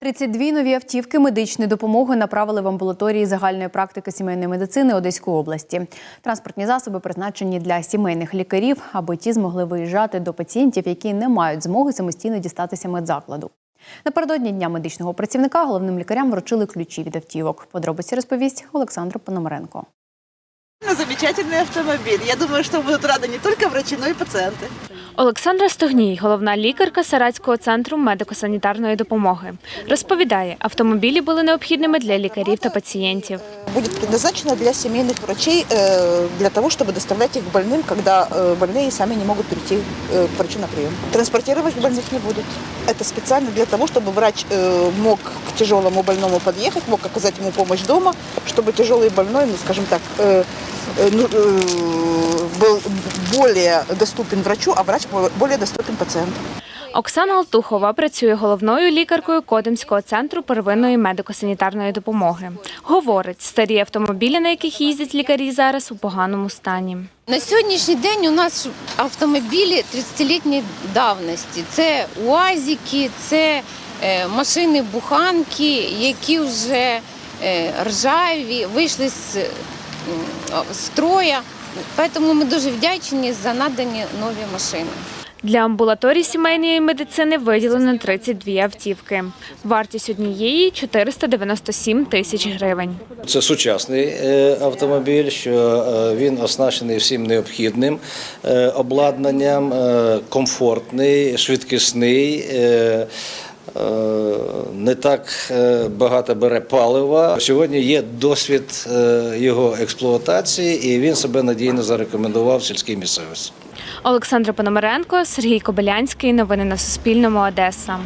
32 нові автівки медичної допомоги направили в амбулаторії загальної практики сімейної медицини Одеської області. Транспортні засоби призначені для сімейних лікарів, аби ті змогли виїжджати до пацієнтів, які не мають змоги самостійно дістатися медзакладу. Напередодні дня медичного працівника головним лікарям вручили ключі від автівок. Подробиці розповість Олександр Пономаренко. Ну, Замечательный автомобиль. Я думаю, что будут рады не только врачи, но и пациенты. Олександра Стогній, головна лікарка Саратського центру медико-санітарної допомоги, розповідає, автомобілі були необхідними для лікарів та пацієнтів. Будет предназначено для семейных врачей, э, для того, чтобы доставлять их к больным, когда э, больные сами не могут прийти э, к врачу на прием. Транспортировать больных не будут. Это специально для того, чтобы врач э, мог к тяжелому больному подъехать, мог оказать ему помощь дома, чтобы тяжелый больной, ну, скажем так, э, э, ну, э, был более доступен врачу, а врач более доступен пациенту. Оксана Алтухова працює головною лікаркою Кодимського центру первинної медико-санітарної допомоги. Говорить, старі автомобілі, на яких їздять лікарі, зараз у поганому стані. На сьогоднішній день у нас автомобілі 30-літньої давності. Це УАЗики, це е, машини буханки, які вже е, ржаві, вийшли з строя. Тому ми дуже вдячні за надані нові машини. Для амбулаторій сімейної медицини виділено 32 автівки. Вартість однієї 497 тисяч гривень. Це сучасний е, автомобіль, що е, він оснащений всім необхідним е, обладнанням, комфортний, швидкісний. Е, Не так е, багато бере палива. Сьогодні є досвід е, його експлуатації, і він себе надійно зарекомендував в сільській місцевості. Олександра Пономаренко, Сергій Кобилянський. Новини на Суспільному. Одеса.